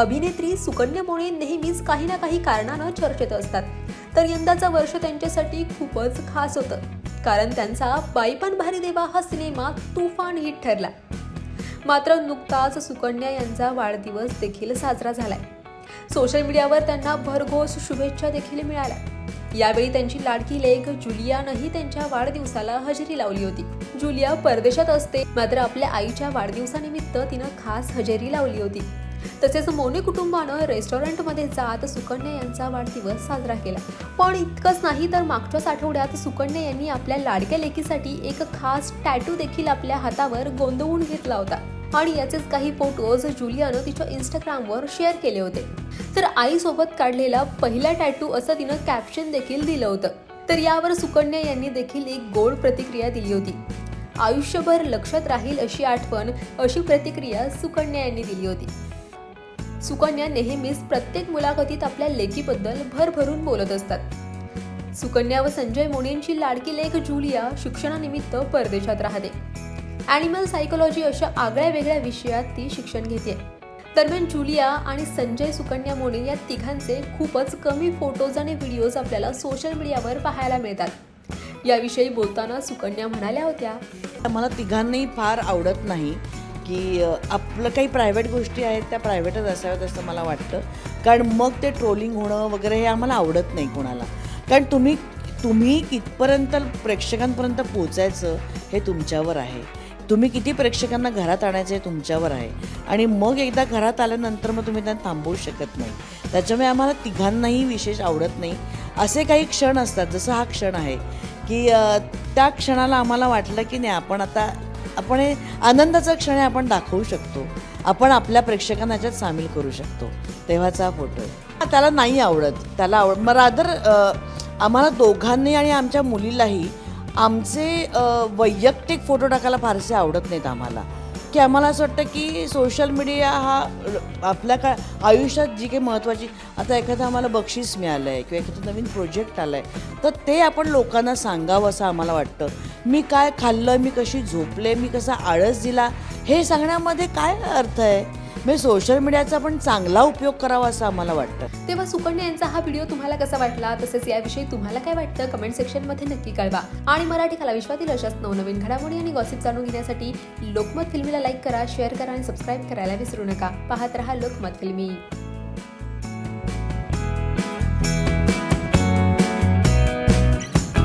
अभिनेत्री सुकन्या मोळे नेहमीच काही ना काही कारणानं चर्चेत असतात. तर यंदाचं वर्ष त्यांच्यासाठी खूपच खास होतं. कारण त्यांचा बाईपण भारी देवा हा सिनेमा तुफान हिट ठरला. मात्र नुकताच सुकन्या यांचा वाढदिवस देखील साजरा झालाय. सोशल मीडियावर त्यांना भरघोस शुभेच्छा देखील मिळाल्या. यावेळी त्यांची लाडकी लेख जुलियानंही त्यांच्या वाढदिवसाला हजेरी लावली होती. जुलिया परदेशात असते मात्र आपल्या आईच्या वाढदिवसानिमित्त तिनं खास हजेरी लावली होती. तसेच मोने कुटुंबानं रेस्टॉरंटमध्ये जात सुकन्या यांचा वाढदिवस साजरा केला. पण इतकंच नाही तर मागच्याच आठवड्यात सुकन्या यांनी आपल्या लाडक्या लेकीसाठी एक खास टॅटू देखील आपल्या हातावर गोंदवून घेतला होता. आणि याचेच काही फोटोज जुलियानं तिच्या इंस्टाग्रामवर शेअर केले होते. तर आईसोबत काढलेला पहिला टॅटू असं तिनं कॅप्शन देखील दिलं होतं. तर यावर सुकन्या यांनी देखील एक गोड प्रतिक्रिया दिली होती. आयुष्यभर लक्षात राहील अशी आठवण अशी प्रतिक्रिया सुकन्या यांनी दिली होती. सुकन्या नेहमीच प्रत्येक मुलाखतीत आपल्या लेकीबद्दल भरभरून बोलत असतात. सुकन्या व संजय मोनेंची लाडकी लेख जुलिया शिक्षणानिमित्त परदेशात राहते. ॲनिमल सायकोलॉजी अशा आगळ्या वेगळ्या विषयात ती शिक्षण घेते. दरम्यान जुलिया आणि संजय सुकन्या मोने या तिघांचे खूपच कमी फोटोज आणि व्हिडिओज आपल्याला सोशल मीडियावर पाहायला मिळतात. याविषयी बोलताना सुकन्या म्हणाल्या होत्या मला तिघांनाही फार आवडत नाही की आपलं काही प्रायव्हेट गोष्टी आहेत त्या प्रायव्हेटच असाव्यात असं मला वाटतं. कारण मग ते ट्रोलिंग होणं वगैरे हे आम्हाला आवडत नाही कोणाला. कारण तुम्ही तुम्ही कितपर्यंत प्रेक्षकांपर्यंत पोचायचं हे तुमच्यावर आहे. तुम्ही किती प्रेक्षकांना घरात आणायचं हे तुमच्यावर आहे. आणि मग एकदा घरात आल्यानंतर मग तुम्ही त्यांना थांबवू शकत नाही. त्याच्यामुळे आम्हाला तिघांनाही विशेष आवडत नाही. असे काही क्षण असतात जसं हा क्षण आहे की त्या क्षणाला आम्हाला वाटलं की नाही आपण आता आपण हे आनंदाचा क्षण आहे आपण दाखवू शकतो. आपण आपल्या प्रेक्षकांना याच्यात सामील करू शकतो. तेव्हाचा हा फोटो आहे. त्याला नाही आवडत. त्याला आवड मग रादर आम्हाला दोघांनी आणि आमच्या मुलीलाही आमचे वैयक्तिक फोटो टाकायला फारसे आवडत नाहीत आम्हाला. की आम्हाला असं वाटतं की सोशल मीडिया हा आपल्या का आयुष्यात जी काही महत्त्वाची आता एखादं आम्हाला बक्षीस मिळालं आहे किंवा एखादं नवीन प्रोजेक्ट आलं आहे तर ते आपण लोकांना सांगावं असं आम्हाला वाटतं. मी काय खाल्लं मी कशी झोपले मी कसा आळस दिला हे सांगण्यामध्ये काय अर्थ आहे? म्हणजे सोशल मीडियाचा पण चांगला उपयोग करावा असं आम्हाला वाटतं. तेव्हा सुकन्या यांचा हा व्हिडिओ तुम्हाला कसा वाटला? तसेच याविषयी तुम्हाला काय वाटतं? कमेंट सेक्शनमध्ये नक्की कळवा. आणि मराठी कला विश्वातील अशाच नवनवीन घडामोडी आणि गॉसिप जाणून घेण्यासाठी लोकमत फिल्मीला लाईक करा शेअर करा आणि सबस्क्राईब करायला विसरू नका. पाहत रहा लोकमत फिल्मी.